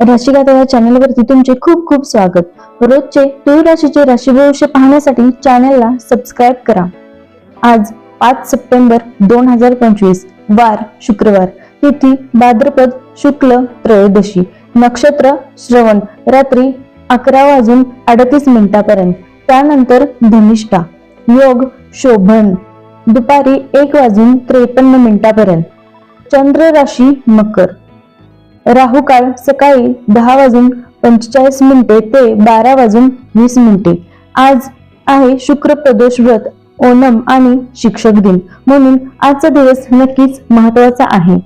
राशीगाथा या चॅनलवरती तुमचे खूप खूप स्वागत. रोजचे तूळ राशीचे राशी भविष्य पाहण्यासाठी चॅनलला सबस्क्राईब करा. आज पाच सप्टेंबर दोन हजार पंचवीस वार शुक्रवार. तिथी भाद्रपद शुक्ल त्रयोदशी. नक्षत्र श्रवण. रात्री अकरा वाजून अडतीस मिनिटापर्यंत. त्यानंतर धनिष्ठा. योग शोभन. दुपारी एक वाजून त्रेपन्न मिनिटापर्यंत. चंद्र राशी मकर. राहू काळ सकाळी दहा वाजून पंचेचाळीस मिनिटे ते बारा वाजून वीस मिनिटे. आज आहे शुक्र प्रदोष व्रत ओनम आणि शिक्षक दिन. म्हणून आजचा दिवस नक्कीच महत्त्वाचा आहे.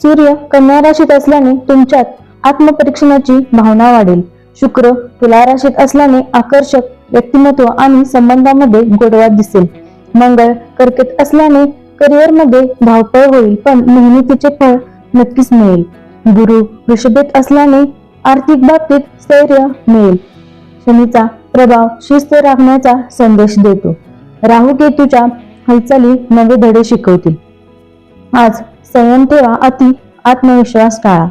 सूर्य कन्या राशीत असल्याने तुमच्यात आत्मपरीक्षणाची भावना वाढेल. शुक्र तुला राशीत असल्याने आकर्षक व्यक्तिमत्व आणि संबंधामध्ये गोडवा दिसेल. मंगळ कर्केत असल्याने करिअरमध्ये धावपळ होईल पण मेहनतीचे फळ नक्कीच मिळेल. गुरु वृषभेत असल्याने आर्थिक बाबतीत स्थैर्य मिळेल. शनीचा प्रभाव शिस्त राखण्याचा संदेश देतो. राहू केतूच्या हालचाली नवे धडे शिकवतील. आज संयम ठेवा अति आत्मविश्वास टाळा.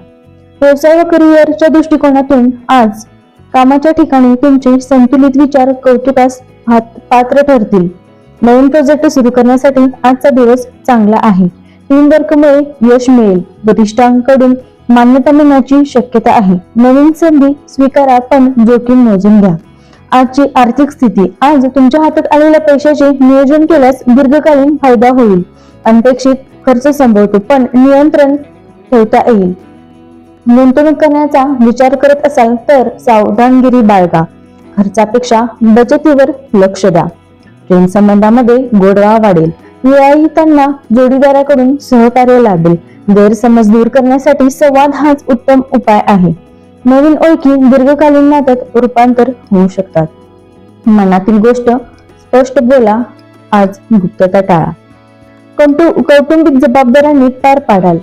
व्यवसाय व करिअरच्या दृष्टिकोनातून आज कामाच्या ठिकाणी तुमचे संतुलित विचार कौतुकास हात- पात्र ठरतील. नवीन प्रोजेक्ट सुरू करण्यासाठी आजचा दिवस चांगला आहे. टीम वर्कमुळे यश मिळेल. वरिष्ठांकडून मान्यता मिळण्याची शक्यता आहे. नवीन संधी स्वीकारा पण जोखीम मोजून घ्या. आजची आर्थिक स्थिती. आज तुमच्या हातात आलेल्या पैशाचे नियोजन केल्यास दीर्घकालीन फायदा होईल. अनपेक्षित खर्च संभवतो पण नियंत्रण ठेवता येईल. गुंतवणूक करण्याचा विचार करत असाल तर सावधानगिरी बाळगा. खर्चापेक्षा बचतीवर लक्ष द्या. प्रेम संबंधामध्ये गोडवा वाढेल. विवाहितांना जोडीदाराकडून सहकार्य लाभेल. गैरसमज दूर करण्यासाठी संवाद हाच उत्तम उपाय आहे. नवीन ओळखी दीर्घकालीन नात्यात रूपांतर होऊ शकतात. मनातील गोष्ट स्पष्ट बोला आज गुप्तता टाळा. कौटुंबिक जबाबदाऱ्यांनी पार पाडाल.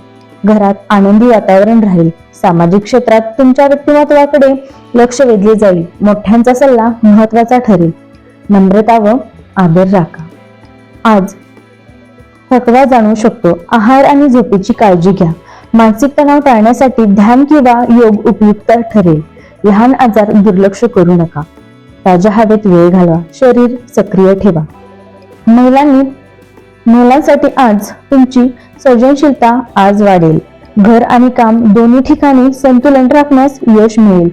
घरात आनंदी वातावरण राहील. सामाजिक क्षेत्रात तुमच्या व्यक्तिमत्वाकडे लक्ष वेधले जाईल. मोठ्यांचा सल्ला महत्त्वाचा ठरेल. नम्रता व आदर राखा. आज थकवा जाणवू शकतो. आहार आणि झोपेची काळजी घ्या. मानसिक तणाव टाळण्यासाठी ध्यान किंवा योग उपयुक्त ठरेल. लहान आजार दुर्लक्ष करू नका. ताज्या हवेत वेळ घालवा. शरीर सक्रिय ठेवा. महिलांनी महिलांसाठी आज तुमची सर्जनशीलता आज वाढेल. घर आणि काम दोन्ही ठिकाणी संतुलन राखण्यास यश मिळेल.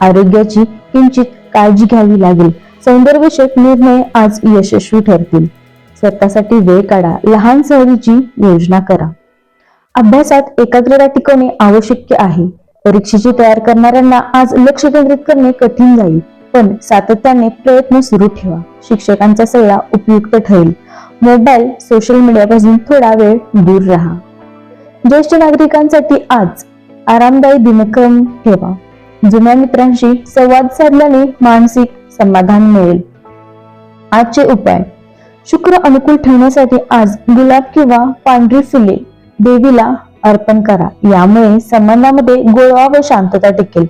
आरोग्याची किंचित काळजी घ्यावी लागेल. सौंदर्यविषयक निर्णय आज यशस्वी ठरतील. स्वतःसाठी वेळ काढा. लहान सहलीची योजना करा. अभ्यासात एकाग्रता टिकवणे आवश्यक आहे. परीक्षेची तयार करणाऱ्यांना आज लक्ष केंद्रित करणे कठीण जाईल पण सातत्याने प्रयत्न सुरू ठेवा. शिक्षकांचा सल्ला उपयुक्त ठरेल. मोबाईल सोशल मीडियापासून थोडा वेळ दूर राहा. ज्येष्ठ नागरिकांसाठी आज आरामदायी दिनक्रम ठेवा. जुन्या मित्रांशी संवाद साधल्याने मानसिक समाधान मिळेल. आजचे उपाय. शुक्र अनुकूल ठेवण्यासाठी आज गुलाब किंवा पांढरी फुले देवीला अर्पण करा. यामुळे संबंधामध्ये गोळवा व शांतता टिकेल.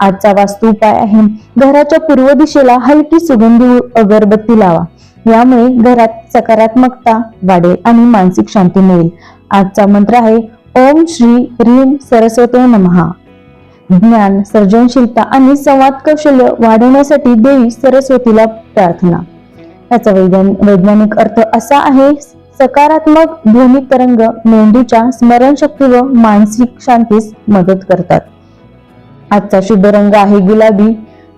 आजचा वास्तू उपाय आहे घराच्या पूर्व दिशेला हलकी सुगंधी अगरबत्ती लावा. यामुळे घरात सकारात्मकता वाढेल आणि मानसिक शांती मिळेल. आजचा मंत्र आहे ओम श्री ह्रीम सरस्वती नमहा ज्ञान सर्जनशीलता आणि संवाद कौशल्य वाढवण्यासाठी देवी सरस्वतीला प्रार्थना. याचा वैज्ञानिक अर्थ असा आहे सकारात्मक ध्वनी तरंग मेंदूच्या स्मरणशक्ती व मानसिक शांतीस मदत करतात. आजचा शुभ रंग आहे गुलाबी.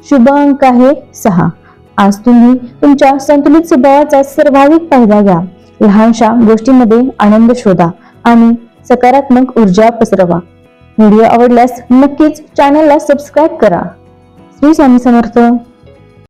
शुभ अंक आहे सहा. आज तुम्ही तुमच्या संतुलित स्वभावाचा सर्वाधिक फायदा घ्या. लहानशा गोष्टींमध्ये आनंद शोधा आणि सकारात्मक ऊर्जा पसरवा. व्हिडिओ आवडल्यास नक्कीच चॅनलला सबस्क्राईब करा. श्री स्वामी समर्थ.